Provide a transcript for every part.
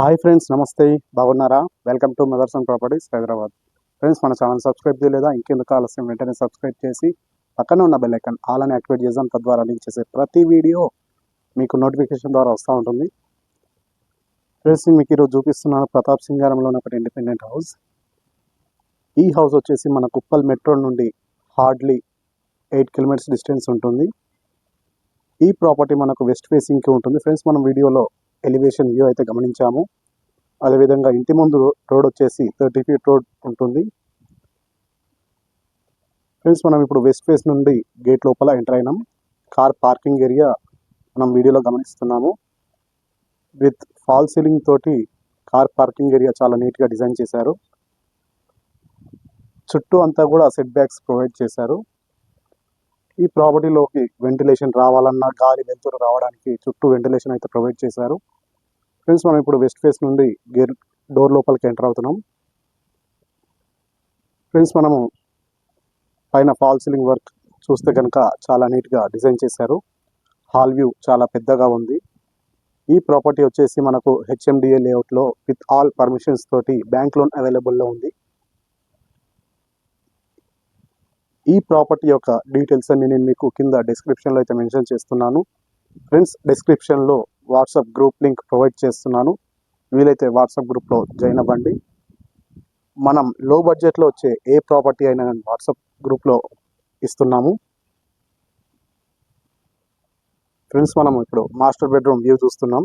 Hi friends నమస్తే. బాగున్నారా? Welcome to mothers and properties Hyderabad friends మన ఛానల్ సబ్స్క్రైబ్ చేయలేదా? ఇంకెందుకు ఆలస్యం? వెంటనే సబ్స్క్రైబ్ చేసి పక్కన ఉన్న బెల్ ఐకాన్ ఆల్ అని యాక్టివేట్ చేద్దాం. తద్వారా లింక్ చేసే ప్రతి వీడియో మీకు నోటిఫికేషన్ ద్వారా వస్తూ ఉంటుంది. ఫ్రెండ్స్ మీకు ఈరోజు చూపిస్తున్నాను ప్రతాప్ సింగారంలో ఉన్న ఒకటి ఇండిపెండెంట్ హౌస్ ఈ హౌస్ వచ్చేసి మన కుప్పల్ మెట్రో నుండి హార్డ్లీ ఎయిట్ కిలోమీటర్స్ డిస్టెన్స్ ఉంటుంది. ఈ ప్రాపర్టీ మనకు వెస్ట్ ఫేసింగ్కి ఉంటుంది. ఫ్రెండ్స్ మనం వీడియోలో ఎలివేషన్ వ్యూ అయితే గమనించాము. అదేవిధంగా ఇంటి ముందు రోడ్ వచ్చేసి థర్టీ ఫీట్ రోడ్ ఉంటుంది. ఫ్రెండ్స్ మనం ఇప్పుడు వెస్ట్ ఫేస్ నుండి గేట్ లోపల ఎంటర్ అయినాం. కార్ పార్కింగ్ ఏరియా మనం వీడియోలో గమనిస్తున్నాము. విత్ ఫాల్ సీలింగ్ తోటి కార్ పార్కింగ్ ఏరియా చాలా నీట్గా డిజైన్ చేశారు. చుట్టూ అంతా కూడా సెట్ బ్యాక్స్ ప్రొవైడ్ చేశారు. ఈ ప్రాపర్టీలోకి వెంటిలేషన్ రావాలన్నా గాలి వెలుతురు రావడానికి చుట్టూ వెంటిలేషన్ అయితే ప్రొవైడ్ చేశారు. ఫ్రెండ్స్ మనం ఇప్పుడు వెస్ట్ ఫేస్ నుండి గేర్ డోర్ లోపలికి ఎంటర్ అవుతున్నాం. ఫ్రెండ్స్ మనము పైన ఫాల్ సీలింగ్ వర్క్ చూస్తే కనుక చాలా నీట్గా డిజైన్ చేశారు. హాల్ వ్యూ చాలా పెద్దగా ఉంది. ఈ ప్రాపర్టీ వచ్చేసి మనకు హెచ్ఎండిఏ లేఅవుట్లో విత్ ఆల్ పర్మిషన్స్ తోటి బ్యాంక్ లోన్ అవైలబుల్లో ఉంది. ఈ ప్రాపర్టీ యొక్క డీటెయిల్స్ అన్ని నేను మీకు కింద డిస్క్రిప్షన్లో అయితే మెన్షన్ చేస్తున్నాను. ఫ్రెండ్స్ డిస్క్రిప్షన్లో వాట్సాప్ గ్రూప్ లింక్ ప్రొవైడ్ చేస్తున్నాను. వీలైతే వాట్సాప్ గ్రూప్లో జాయిన్ అవ్వండి. మనం లో బడ్జెట్లో వచ్చే ఏ ప్రాపర్టీ అయినా నేను వాట్సాప్ గ్రూప్లో ఇస్తున్నాము. ఫ్రెండ్స్ మనం ఇప్పుడు మాస్టర్ బెడ్రూమ్ వ్యూ చూస్తున్నాం.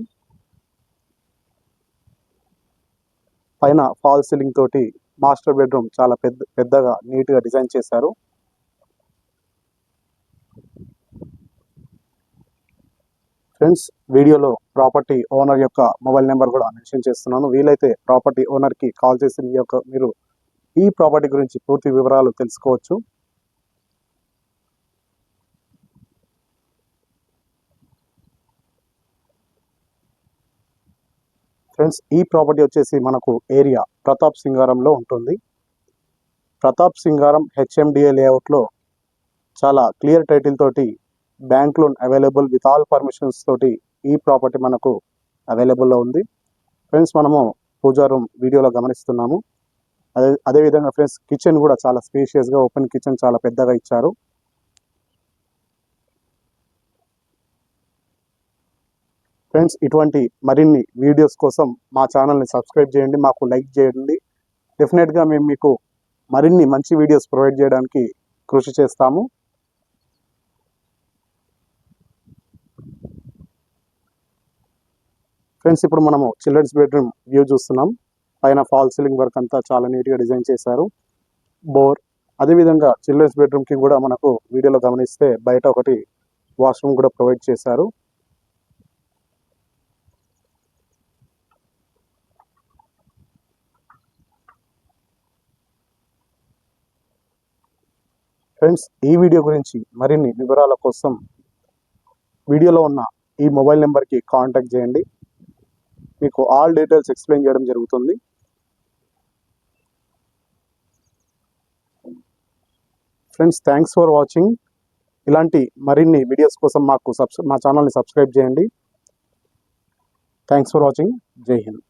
పైన ఫాల్ సీలింగ్ తోటి మాస్టర్ బెడ్రూమ్ చాలా పెద్ద పెద్దగా నీట్గా డిజైన్ చేశారు. ఫ్రెండ్స్ వీడియోలో ప్రాపర్టీ ఓనర్ యొక్క మొబైల్ నెంబర్ కూడా మెన్షన్ చేస్తున్నాను. వీలైతే ప్రాపర్టీ ఓనర్కి కాల్ చేసి మీ యొక్క మీరు ఈ ప్రాపర్టీ గురించి పూర్తి వివరాలు తెలుసుకోవచ్చు. ఫ్రెండ్స్ ఈ ప్రాపర్టీ వచ్చేసి మనకు ఏరియా ప్రతాప్ సింగారంలో ఉంటుంది. ప్రతాప్ సింగారం హెచ్ఎండిఏ లేఅవుట్లో చాలా క్లియర్ టైటిల్ తోటి bank loan available with all permissions తోటి ఈ ప్రాపర్టీ మనకు అవైలబుల్లో ఉంది. ఫ్రెండ్స్ మనము పూజా రూమ్ వీడియోలో గమనిస్తున్నాము. అదే అదేవిధంగా ఫ్రెండ్స్ కిచెన్ కూడా చాలా స్పేషియస్గా ఓపెన్ కిచెన్ చాలా పెద్దగా ఇచ్చారు. ఫ్రెండ్స్ ఇటువంటి మరిన్ని వీడియోస్ కోసం మా ఛానల్ని సబ్స్క్రైబ్ చేయండి మాకు లైక్ చేయండి. డెఫినెట్గా మేము మీకు మరిన్ని మంచి వీడియోస్ ప్రొవైడ్ చేయడానికి కృషి చేస్తాము. ఫ్రెండ్స్ ఇప్పుడు మనము చిల్డ్రన్స్ బెడ్రూమ్ వ్యూ చూస్తున్నాం. పైన ఫాల్ సీలింగ్ వర్క్ అంతా చాలా నీట్గా డిజైన్ చేశారు. బోర్. అదేవిధంగా చిల్డ్రన్స్ బెడ్రూమ్కి కూడా మనకు వీడియోలో గమనిస్తే బయట ఒకటి వాష్రూమ్ కూడా ప్రొవైడ్ చేశారు. ఫ్రెండ్స్ ఈ వీడియో గురించి మరిన్ని వివరాల కోసం వీడియోలో ఉన్న ఈ మొబైల్ నెంబర్కి కాంటాక్ట్ చేయండి. మీకు ఆల్ డీటెయిల్స్ ఎక్స్ప్లెయిన్ చేయడం జరుగుతుంది. ఫ్రెండ్స్ థ్యాంక్స్ ఫర్ వాచింగ్ ఇలాంటి మరిన్ని వీడియోస్ కోసం మాకు సబ్స్ మా ఛానల్ని సబ్స్క్రైబ్ చేయండి. థ్యాంక్స్ ఫర్ వాచింగ్ జై హింద్